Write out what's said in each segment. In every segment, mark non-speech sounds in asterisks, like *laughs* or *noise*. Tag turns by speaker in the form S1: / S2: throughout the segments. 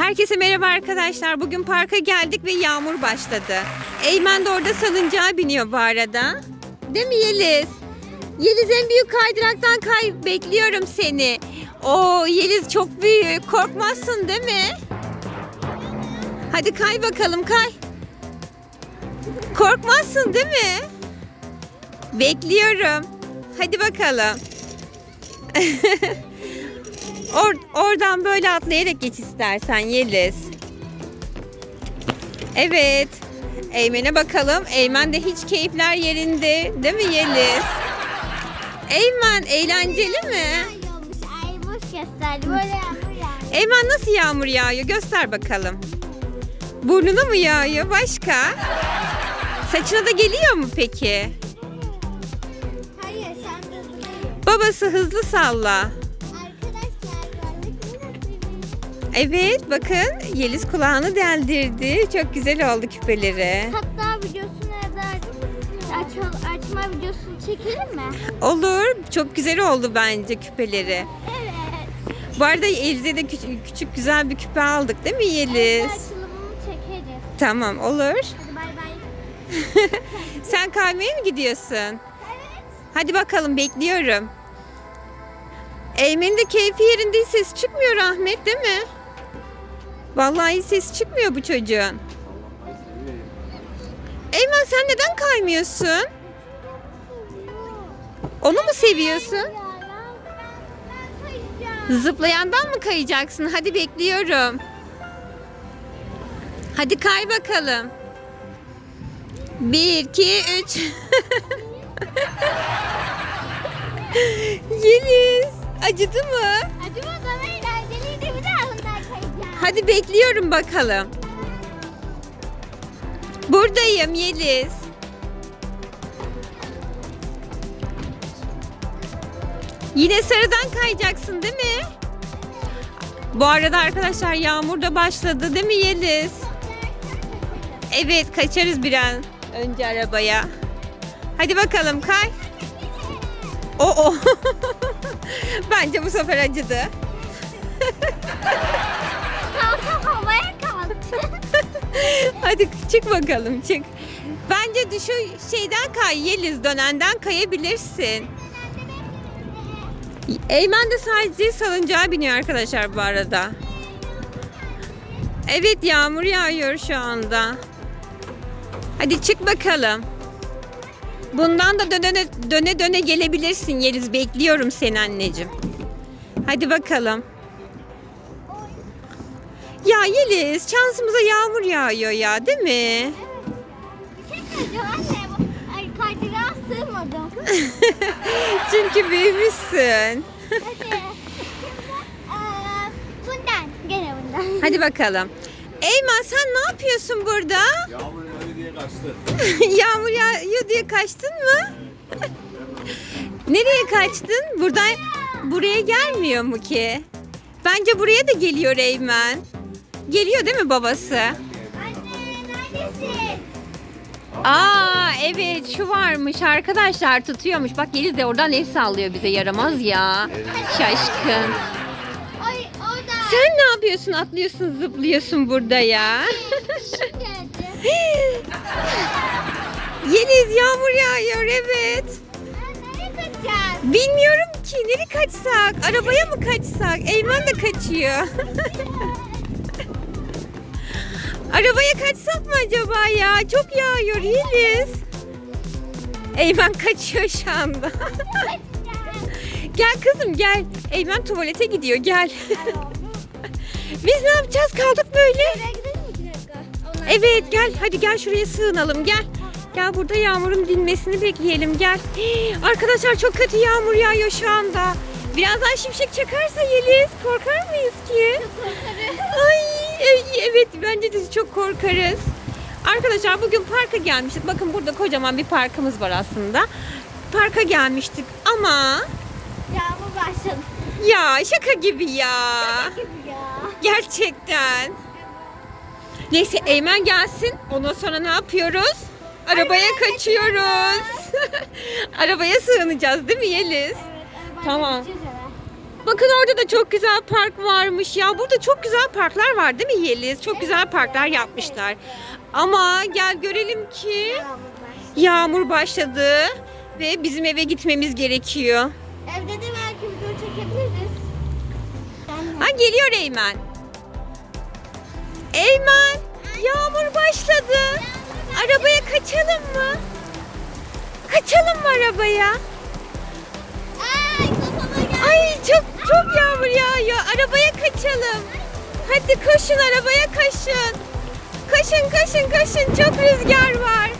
S1: Herkese merhaba arkadaşlar. Bugün parka geldik ve yağmur başladı. Eymen de orada salıncağa biniyor bu arada. Değil mi Yeliz? Yeliz en büyük kaydıraktan kay. Bekliyorum seni. Oo Yeliz çok büyük. Korkmazsın değil mi? Hadi kay bakalım kay. Korkmazsın değil mi? Bekliyorum. Hadi bakalım. *laughs* Or oradan böyle atlayarak geç istersen Yeliz. Evet. Eymen'e bakalım. Eymen de hiç keyifler yerinde. Değil mi Yeliz? Eymen eğlenceli mi? Eymen nasıl yağmur yağıyor? Göster bakalım. Burnuna mı yağıyor? Başka? Saçına da geliyor mu peki?
S2: Hayır sen
S1: Babası hızlı salla. Evet bakın Yeliz kulağını deldirdi. Çok güzel oldu küpeleri.
S2: Hatta videosunu da aç, açma videosunu çekelim mi?
S1: Olur. Çok güzel oldu bence küpeleri.
S2: Evet.
S1: Bu arada Eliz'e de küçük, küçük güzel bir küpe aldık değil mi Yeliz?
S2: Açılımını çekeriz.
S1: Tamam olur.
S2: Hadi bay bay. *laughs*
S1: Sen kaymaya mı gidiyorsun?
S2: Evet.
S1: Hadi bakalım bekliyorum. Eymen'in de keyfi yerinde hiç ses çıkmıyor Ahmet değil mi? Vallahi ses çıkmıyor bu çocuğun. Eymen sen neden kaymıyorsun? Onu mu seviyorsun? Zıplayandan mı kayacaksın? Hadi bekliyorum. Hadi kay bakalım. Bir, iki, üç. *laughs* Yeliz, acıdı mı?
S2: Hadi
S1: bekliyorum bakalım. Buradayım Yeliz. Yine sarıdan kayacaksın değil mi? Bu arada arkadaşlar yağmur da başladı değil mi Yeliz? Evet kaçarız bir an önce arabaya. Hadi bakalım kay. O o. *laughs* Bence bu sefer acıdı. *laughs*
S2: Kalkam havaya kalktı. *laughs*
S1: Hadi çık bakalım çık. Bence de şu şeyden kay Yeliz dönenden kayabilirsin. Eymen de sadece salıncağa biniyor arkadaşlar bu arada. Evet yağmur yağıyor şu anda. Hadi çık bakalım. Bundan da döne döne, döne gelebilirsin Yeliz. Bekliyorum seni anneciğim. Hadi bakalım. Ya Yeliz şansımıza yağmur yağıyor ya değil mi?
S2: Bir şey söyleyeceğim anne. bu- Ay kaydırağa sığmadım.
S1: Çünkü büyümüşsün.
S2: Hadi. Aa, bundan. Gene bundan.
S1: Hadi bakalım. Eymen sen ne yapıyorsun burada?
S3: Yağmur yağıyor diye kaçtı. *laughs*
S1: Yağmur yağıyor diye kaçtın mı? Nereye kaçtın? Buradan buraya gelmiyor mu ki? Bence buraya da geliyor Eymen. Geliyor değil mi babası? Aa evet şu varmış arkadaşlar tutuyormuş. Bak Yeliz de oradan el sallıyor bize yaramaz ya. Şaşkın.
S2: Ay.
S1: Sen ne yapıyorsun? Atlıyorsun, zıplıyorsun burada ya. *laughs* Yeliz yağmur yağıyor evet. Bilmiyorum ki nereye kaçsak? Arabaya mı kaçsak? Eymen de kaçıyor. Arabaya kaçsak mı acaba ya? Çok yağıyor Yeliz. Eymen kaçıyor şu anda. *laughs* gel kızım gel. Eymen tuvalete gidiyor gel. *laughs* Biz ne yapacağız? Kaldık böyle. Evet gel hadi gel şuraya sığınalım gel. Gel burada yağmurun dinmesini bekleyelim gel. Hii, *gasps* arkadaşlar çok kötü yağmur yağıyor şu anda. Birazdan şimşek çakarsa Yeliz korkar mıyız ki?
S2: Korkarım.
S1: Ay evet bence de çok korkarız. Arkadaşlar bugün parka gelmiştik. Bakın burada kocaman bir parkımız var aslında. Parka gelmiştik ama
S2: Yağmur başladı.
S1: ya şaka gibi ya.
S2: Gibi ya.
S1: Gerçekten. Neyse Eymen gelsin. Ondan sonra ne yapıyoruz? Arabaya kaçıyoruz. *laughs* Arabaya sığınacağız değil mi Yeliz?
S2: Evet, arabayla
S1: Tamam.
S2: gideceğiz.
S1: Bakın orada da çok güzel park varmış ya. Burada çok güzel parklar var değil mi Yeliz? Çok güzel parklar yapmışlar. Ama gel görelim ki yağmur başladı ve bizim eve gitmemiz gerekiyor.
S2: Evde de belki video çekebiliriz.
S1: Ha geliyor Eymen. Eymen, yağmur başladı. Arabaya kaçalım mı? Kaçalım mı arabaya? Çok yağmur yağıyor. Arabaya kaçalım. Hadi koşun arabaya koşun. Koşun koşun koşun. Çok rüzgar var.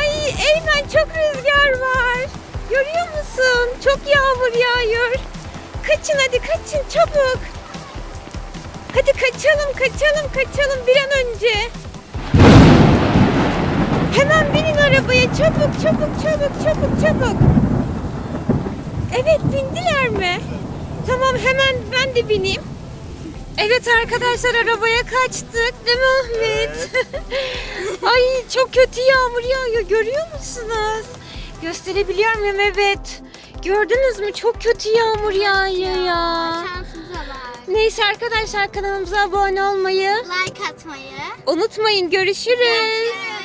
S1: Ay Eymen çok rüzgar var. Görüyor musun? Çok yağmur yağıyor. Kaçın hadi kaçın çabuk. Hadi kaçalım kaçalım kaçalım bir an önce. Hemen binin arabaya çabuk çabuk çabuk çabuk çabuk. Evet bindiler mi? Tamam hemen ben de bineyim. Evet arkadaşlar arabaya kaçtık değil mi Ahmet? *laughs* Ay çok kötü yağmur yağıyor görüyor musunuz? Gösterebiliyor muyum? Evet. Gördünüz mü? Çok kötü yağmur yağıyor ya.
S2: Şansımıza.
S1: Neyse arkadaşlar kanalımıza abone olmayı
S2: Like atmayı.
S1: unutmayın. Görüşürüz.
S2: Görüşürüz.